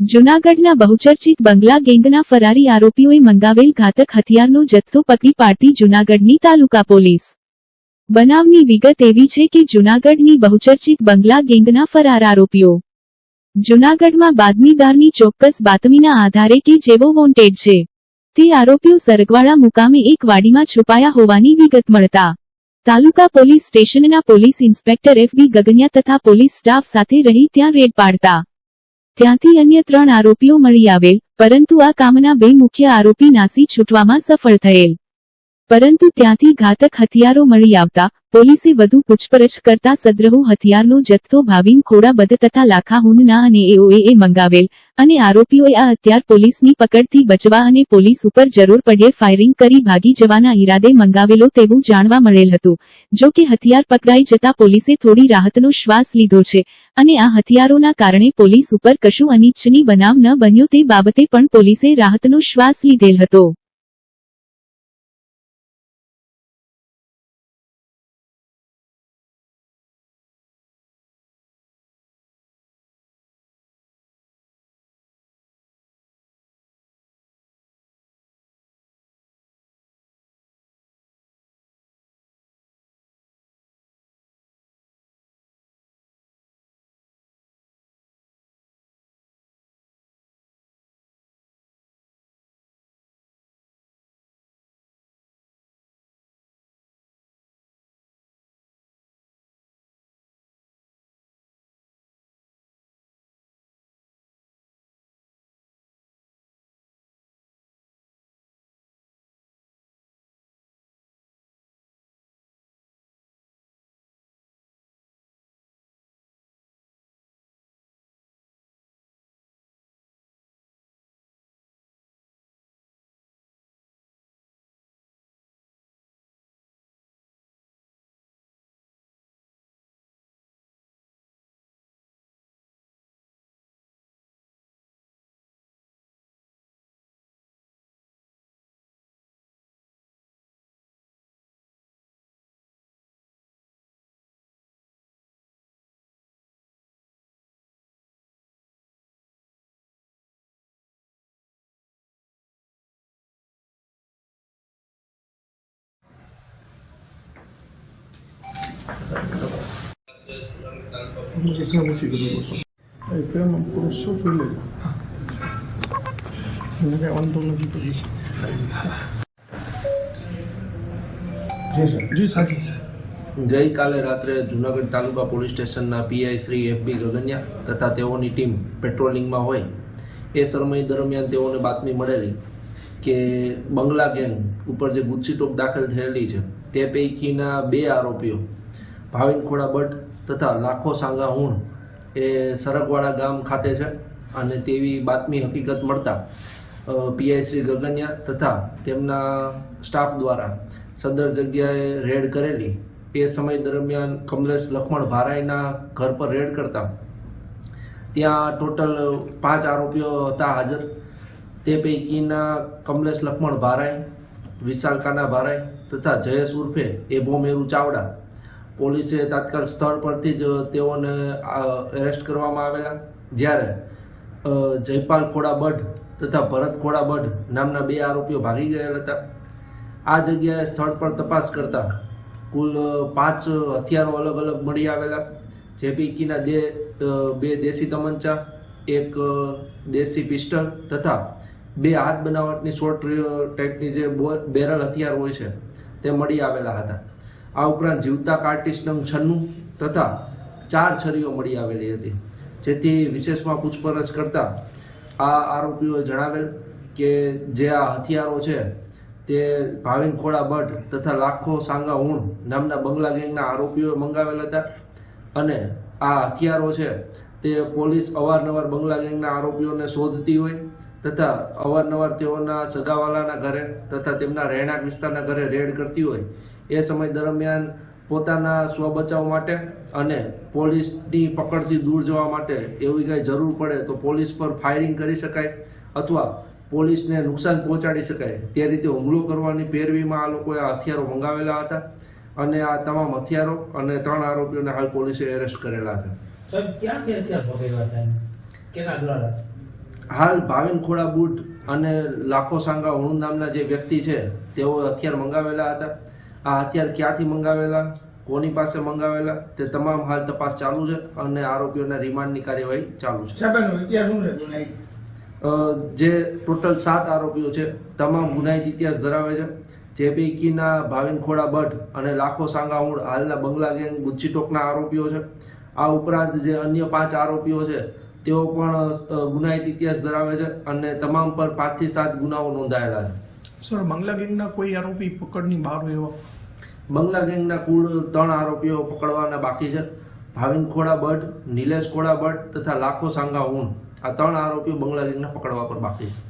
જૂનાગઢના બહુચર્ચિત બંગલા ગેંગના ફરારી આરોપીઓએ મંગાવેલ ઘાતક હથિયારનો જથ્થો પકડી પાડતી જૂનાગઢની તાલુકા પોલીસ. બનાવની વિગત એવી છે કે જૂનાગઢની બહુચર્ચિત બંગલા ગેંગના ફરાર આરોપીઓ. જૂનાગઢમાં બાતમીદારની ચોક્કસ બાતમીના આધારે કે જેવો વોન્ટેડ છે. તે આરોપીઓ સરગવાડા મુકામે એક વાડીમાં છુપાયા હોવાની વિગત મળતા. તાલુકા પોલીસ સ્ટેશનના police inspector F B Gaganiya તથા પોલીસ સ્ટાફ સાથે રહી ત્યાં રેડ પાડતા. ત્યાંથી અન્ય ત્રણ આરોપીઓ મળી આવેલ, પરંતુ આ કામના બે મુખ્ય આરોપી નાસી છૂટવામાં સફળ થયેલ. પરંતુ ત્યાંથી ઘાતક હથિયારો મળી આવતા, પોલીસે વધુ પૂછપરછ કરતા સદ્રહુ હથિયારનો જથ્થો ભાવિન ખોડાબદ તથા લાખા હુનના અને એઓએ મંગાવેલ, અને આરોપીઓએ આ હથિયાર પોલીસની પકડથી બચવા અને પોલીસ ઉપર જરૂર પડ્યે ફાયરિંગ કરી ભાગી જવાના ઈરાદે મંગાવેલો તેવું જાણવા મળેલ હતું. જો કે હથિયાર પકડાઈ જતા પોલીસે થોડી રાહતનો શ્વાસ લીધો છે, અને આ હથિયારોના કારણે પોલીસ ઉપર કશું અનિચ્છનીય બનાવ ન બન્યો તે બાબતે પણ પોલીસે રાહતનો શ્વાસ લીધેલ હતો. ઓછી કરી બસો એ પેલામાં પૂરું શું જોઈ લેજો મને કાંઈ વાંધો નથી પછી જી સર ગઈકાલે રાત્રે જૂનાગઢ તાલુકા પોલીસ સ્ટેશનના પીઆઈ શ્રી એફબી ગગનિયા તથા તેઓની ટીમ પેટ્રોલિંગમાં હોય એ સમય દરમિયાન તેઓને બાતમી મળેલી કે બંગલા ગેંગ ઉપર જે ગુચ્છી ટોપ દાખલ થયેલી છે તે પૈકીના બે આરોપીઓ ભાવિન ખોડા ભટ્ટ તથા લાખો સાંગા હુણ એ સરગવાડા ગામ ખાતે છે. અને તેવી બાતમી હકીકત મળતા પીઆઈ શ્રી ગગનિયા તથા તેમના સ્ટાફ દ્વારા સદર જગ્યાએ રેડ કરેલી. એ સમય દરમિયાન કમલેશ લખમણ ભારાઈના ઘર પર રેડ કરતા. ત્યાં ટોટલ પાંચ આરોપીઓ હતા હાજર. તે પૈકીના કમલેશ લખમણ ભારાઈ વિશાલ કાના ભારાઈ તથા જયેશ ઉર્ફે એભો મેરુ ચાવડા. પોલીસે તાત્કાલિક સ્થળ પરથી જ તેઓને એરેસ્ટ કરવામાં આવેલા. જ્યારે જયપાલ ખોડા બઢ તથા ભરત ખોડા બઢ નામના બે આરોપીઓ ભાગી ગયેલા હતા. આ જગ્યાએ સ્થળ પર તપાસ કરતા કુલ પાંચ હથિયારો અલગ અલગ મળી આવેલા. જે પૈકીના દે બે દેશી તમંચા, એક દેશી પિસ્ટલ તથા બે હાથ બનાવટની શોર્ટ ટાઈપની જે બેરલ હથિયાર હોય છે, તે મળી આવેલા હતા. આ ઉપરાંત જીવતા કાર્ટિસ્ટમ છન્નું તથા ચાર છરીઓ મળી આવેલી હતી. જેથી વિશેષમાં પૂછપરછ કરતા આ આરોપીઓએ જણાવેલ કે જે આ હથિયારો છે તે ભાવિન ખોડા ભટ્ટ તથા લાખો સાંગા ઊણ નામના બંગલા ગેંગના આરોપીઓએ મંગાવેલ હતા અને આ હથિયારો છે તે પોલીસ અવારનવાર બંગલા ગેંગના આરોપીઓને શોધતી હોય તથા અવારનવાર તેઓના સગાવાલાના ઘરે તથા તેમના રહેણાંક વિસ્તારના ઘરે રેડ કરતી હોય એ સમય દરમિયાન પોતાના સ્વ બચાવ માટે અને પોલીસની પકડથી દૂર જવા માટે એવી કંઈ જરૂર પડે તો પોલીસ પર ફાયરિંગ કરી શકાય અથવા પોલીસને નુકસાન પહોંચાડી શકાય તે રીતે હુમલો કરવાની પેરવીમાં આ લોકોએ હથિયારો મંગાવેલા હતા અને આ તમામ હથિયારો અને ત્રણ આરોપીઓને હાલ પોલીસે એરેસ્ટ કરેલા હતા હાલ ભાવિન ખોડા બુટ અને લાખો સાંગા હુણ નામના જે વ્યક્તિ છે તેઓ હથિયાર મંગાવેલા હતા. આ હથિયાર ક્યાંથી મંગાવેલા કોની પાસે મંગાવેલા તે તમામ હાલ તપાસ ચાલુ છે અને આરોપીઓના રિમાન્ડની કાર્યવાહી ચાલુ છે. જે ટોટલ સાત આરોપીઓ છે તમામ ગુનાહિત ઇતિહાસ ધરાવે છે. જે પૈકીના ભાવિન ખોડા ભટ્ટ અને લાખો સાંગાઉડ હાલના બંગલા ગેંગ ગુચ્છી ટોકના આરોપીઓ છે. આ ઉપરાંત જે અન્ય પાંચ આરોપીઓ છે તેઓ પણ ગુનાહિત ઇતિહાસ ધરાવે છે અને તમામ પર પાંચથી સાત ગુનાઓ નોંધાયેલા છે. સર બંગલા ગેંગના કોઈ આરોપી પકડની બહાર એવા? બંગલા ગેંગના કુલ ત્રણ આરોપીઓ પકડવાના બાકી છે. ભાવિન ખોડા ભટ્ટ, નિલેશ ખોડા ભટ્ટ તથા લાખો સાંગા ઊન. આ ત્રણ આરોપીઓ બંગલા ગેંગના પકડવા પર બાકી છે.